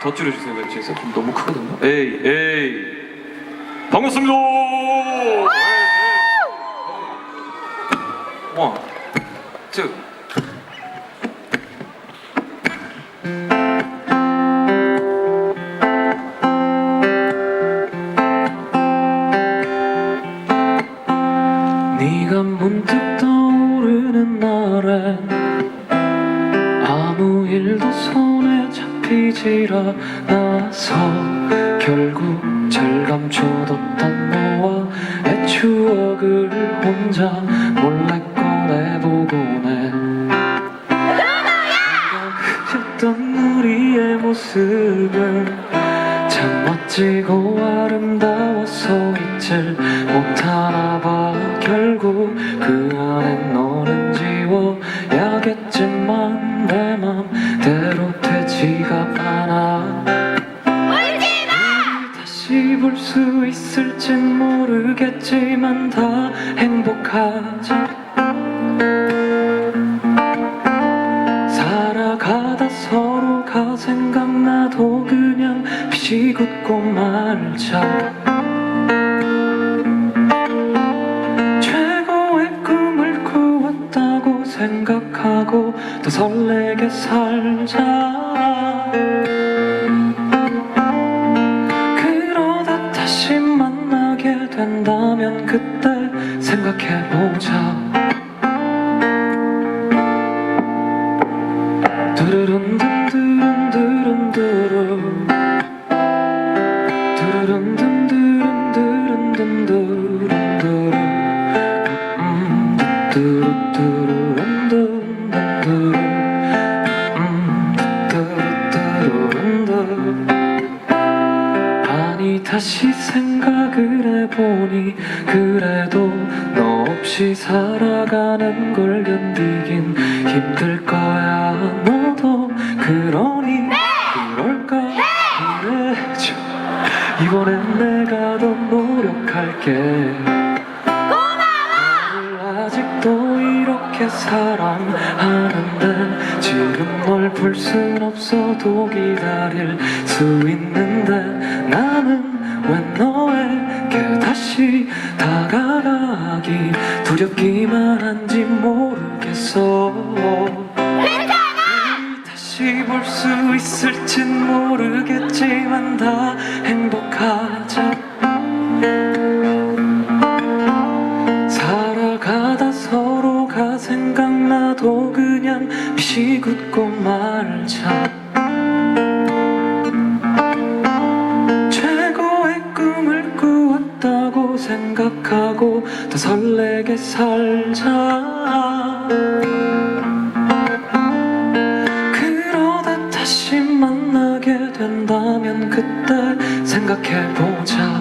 더 줄여주세요 왼쪽에서. 좀 너무 크거든요. 에이 에이. 반갑습니다. 원, 투 잡히질 않아서 결국 잘 감춰뒀던 너와의 추억을 혼자 몰래 꺼내보곤 해 그렸던 우리의 모습은 참 멋지고 아름다워서 잊질 못하나 봐. 결국 그 볼수 있을진 모르겠지만 다 행복하자 살아가다 서로가 생각나도 그냥 비웃고 말자. 최고의 꿈을 꾸었다고 생각하고 더 설레게 살자 다 다시 만나게 된다면 그때 생각해보자. 두루룬 둔두룬 두룬 두루 두루룬 둔두룬 두룬 둔두룬. 두루 다시 생각을 해보니 그래도 너 없이 살아가는 걸 견디긴 힘들 거야. 너도 그러니 그럴까? 그래줘. 이번엔 내가 더 노력할게. 아직도 이렇게 사랑하는데 지금 널 볼 순 없어도 기다릴 수 있는데 나는 왜 너에게 다시 다가가기 두렵기만 한지 모르겠어. 다시 볼 수 있을진 모르겠지만 다 행복하자. 살아가다 서로가 생각나도 그냥 비웃고 말자 생각하고 더 설레게 살자. 그러다 다시 만나게 된다면 그때 생각해보자